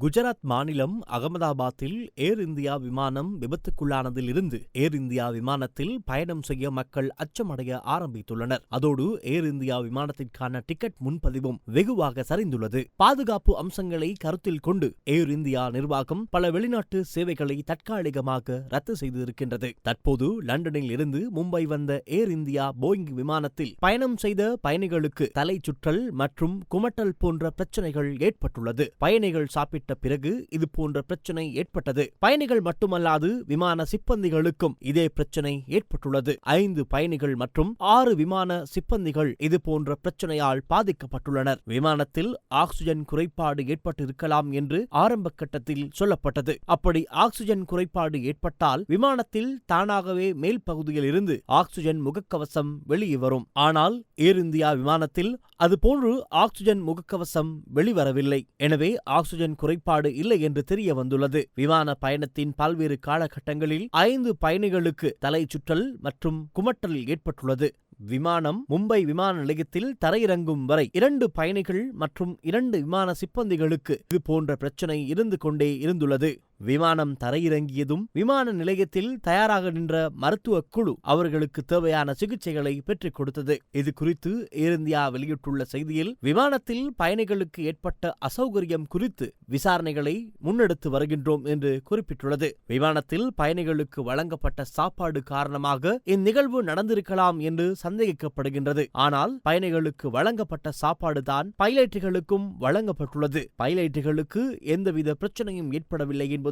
குஜராத் மாநிலம் அகமதாபாத்தில் ஏர் இந்தியா விமானம் விபத்துக்குள்ளானதில் இருந்து ஏர் இந்தியா விமானத்தில் பயணம் செய்ய மக்கள் அச்சமடைய ஆரம்பித்துள்ளனர். அதோடு ஏர் இந்தியா விமானத்திற்கான டிக்கெட் முன்பதிவும் வெகுவாக சரிந்துள்ளது. பாதுகாப்பு அம்சங்களை கருத்தில் கொண்டு ஏர் இந்தியா நிர்வாகம் பல வெளிநாட்டு சேவைகளை தற்காலிகமாக ரத்து செய்திருக்கின்றது. தற்போது லண்டனில் இருந்து மும்பை வந்த ஏர் இந்தியா போயிங் விமானத்தில் பயணம் செய்த பயணிகளுக்கு தலை சுற்றல் மற்றும் குமட்டல் போன்ற பிரச்சனைகள் ஏற்பட்டுள்ளது. பயணிகள் சாப்பிட்டு பிறகு இது போன்ற பிரச்சனை ஏற்பட்டது. பயணிகள் மட்டுமல்லாது விமான சிப்பந்திகளுக்கும் இதே பிரச்சனை ஏற்பட்டுள்ளது. ஐந்து பயணிகள் மற்றும் ஆறு விமான சிப்பந்திகள் இது போன்ற பிரச்சனையால் பாதிக்கப்பட்டுள்ளனர். விமானத்தில் ஆக்சிஜன் குறைபாடு ஏற்பட்டிருக்கலாம் என்று ஆரம்ப கட்டத்தில் சொல்லப்பட்டது. அப்படி ஆக்சிஜன் குறைபாடு ஏற்பட்டால் விமானத்தில் தானாகவே மேல் பகுதியில் இருந்து ஆக்சிஜன் முகக்கவசம் வெளியே வரும். ஆனால் ஏர் இந்தியா விமானத்தில் அதுபோன்று ஆக்சிஜன் முகக்கவசம் வெளிவரவில்லை. எனவே ஆக்சிஜன் குறைபாடு இல்லை என்று தெரிய வந்துள்ளது விமான பயணத்தின் பல்வேறு காலகட்டங்களில் ஐந்து பயணிகளுக்கு தலை சுற்றல் மற்றும் குமட்டல் ஏற்பட்டுள்ளது. விமானம் மும்பை விமான நிலையத்தில் தரையிறங்கும் வரை இரண்டு பயணிகள் மற்றும் இரண்டு விமான சிப்பந்திகளுக்கு இது போன்ற பிரச்சனை இருந்து கொண்டே இருந்துள்ளது. விமானம் தரையிறங்கியதும் விமான நிலையத்தில் தயாராக நின்ற மருத்துவ குழு அவர்களுக்கு தேவையான சிகிச்சைகளை பெற்றுக் கொடுத்தது. இது குறித்து ஏர் இந்தியா வெளியிட்டுள்ள செய்தியில் விமானத்தில் பயணிகளுக்கு ஏற்பட்ட அசௌகரியம் குறித்து விசாரணைகளை முன்னெடுத்து வருகின்றோம் என்று குறிப்பிட்டுள்ளது. விமானத்தில் பயணிகளுக்கு வழங்கப்பட்ட சாப்பாடு காரணமாக இந்நிகழ்வு நடந்திருக்கலாம் என்று சந்தேகிக்கப்படுகின்றது. ஆனால் பயணிகளுக்கு வழங்கப்பட்ட சாப்பாடு தான் பைலட்டுகளுக்கும் வழங்கப்பட்டுள்ளது. பைலட்டுகளுக்கு எந்தவித பிரச்சனையும் ஏற்படவில்லை என்பது